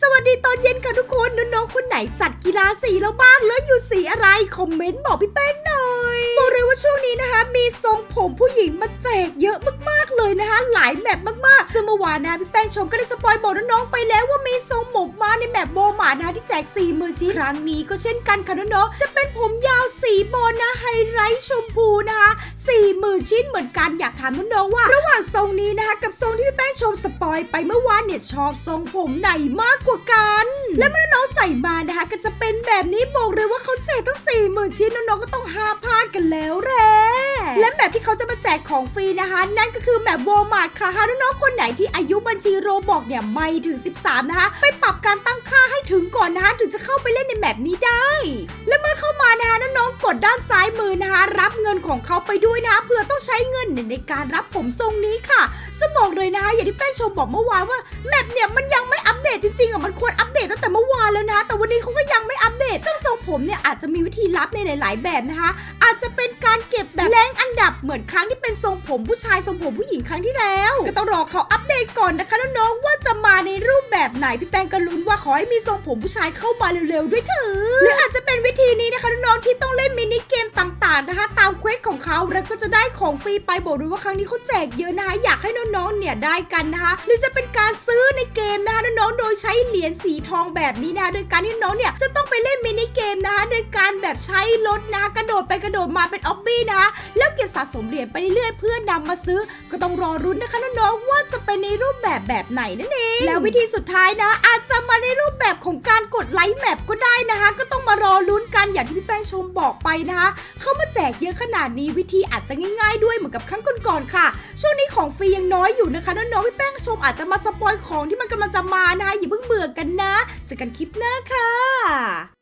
สวัสดีตอนเย็นค่ะทุกคน น้องๆคนไหนจัดกีฬาสีแล้วบ้างแล้วอยู่สีอะไร คอมเมนต์บอกพี่แป้งหน่อยบอกเลยว่าช่วงนี้นะคะ มีทรงผมผู้หญิงมาแจกเยอะมากๆเลยนะคะ หลายแมปมากๆซึ่งเมื่อวานนะพี่แป้งชมก็ได้สปอยบอกน้องๆไปแล้วว่ามีทรงหมกมา นแมปโบหมานะคะที่แจกสี่มือชิ้นครั้งนี้ก็เช่นกันค่ะน้องๆจะเป็นผมยาวสีโบนะไฮไลท์ชมพูนะคะสี่หมื่นชิ้นเหมือนกันอยากถามน้องๆว่า ระหว่างทรงนี้นะคะกับทรงที่พี่แป้งชมสปอยไปเมื่อวานเนี่ยชอบทรงผมไหนมากกว่ากัน และเมื่อน้องๆใส่มานะคะก็จะเป็นแบบนี้บอกเลยว่าเขาแจกตั้งสี่หมื่นชิ้นน้องๆก็ต้องห้าพลาดกันแล้วแหละและแบบที่เขาจะมาแจกของฟรีนะคะ นั่นก็คือแบบวลมาร์ทค่ะหากน้องๆคนไหนที่อายุบัญชีโรบอกเนี่ยไม่ถึง 13 นะคะ ไปปรับการตั้งค่าให้ถึงก่อนนะคะถึงจะเข้าไปเล่นในแบบนี้ได้ และเมื่อเข้ามานะคะน้องๆกดด้านซ้ายมือนะคะ รับเงินของเขาไปด้วยนะคะเพื่อต้องใช้เงินในการรับผมทรงนี้ค่ะซึ่งบอกเลยนะคะอย่างที่แป้งชมบอกเมื่อวานว่าแมปเนี่ยมันยัง จริงๆอะมันควรอัปเดตตั้งแต่เมื่อวานแล้วนะ แต่วันนี้เขาก็ยังไม่อัปเดตซึ่งทรง ผมเนี่ยอาจจะมีวิธีลับในหลาย ๆ แบบนะคะ อาจจะเป็นการเก็บแบบแรงอันดับเหมือนครั้งที่เป็นทรงผมผู้ชายทรงผมผู้หญิงครั้งที่แล้ว ก็ต้องรอเขาอัปเดตก่อนนะคะน้องๆว่าจะมาในรูปแบบไหนพี่แป้งก็ลุ้นว่าขอให้มีทรงผมผู้ชายเข้ามาเร็วๆด้วยเถอะหรืออาจจะเป็นวิธีนี้นะคะน้องๆที่ต้องเล่นมินิเกมต่างๆนะคะ ตามเควสของเขาแล้วก็จะได้ของฟรีไปบอกด้วยว่าครั้งนี้เขาแจกเยอะนะคะอยากให้น้องๆเนี่ยได้กันนะคะหรือจะเป็นการซื้อในเกมนะคะน้องๆโดยใช้เหรียญสีทองแบบนี้นะคะโดยการที่น้องเนี่ยจะต้องไปเล่นมินิเกมนะคะโดยการแบบใช้รถนะกระโดดไปกระโดดมาเป็นออบบี้นะแล้วเก็บสะสมเหรียญไปเรื่อยๆเพื่อนำมาซื้อ ก็ต้องรอรุ้นนะคะน้องๆว่าจะเป็นในรูปแบบแบบไหนนั่นเองแล้ววิธีสุดท้ายนะ อาจจะมาในรูปแบบของการกดไลค์แมปก็ได้นะคะ ก็ต้องมารอลุ้นกันอย่างที่พี่แป้งชมบอกไปนะคะเขามาแจกเยอะขนาดนี้วิธีอาจจะง่ายๆด้วยเหมือนกับครั้งก่อนๆค่ะ ช่วงนี้ของฟรียังน้อยอยู่นะคะน้องๆพี่แป้งชมอาจจะมาสปอยของที่มันกำลังจะมานะคะอย่าเพิ่งเบื่อกันนะเจอกันคลิปหน้าค่ะ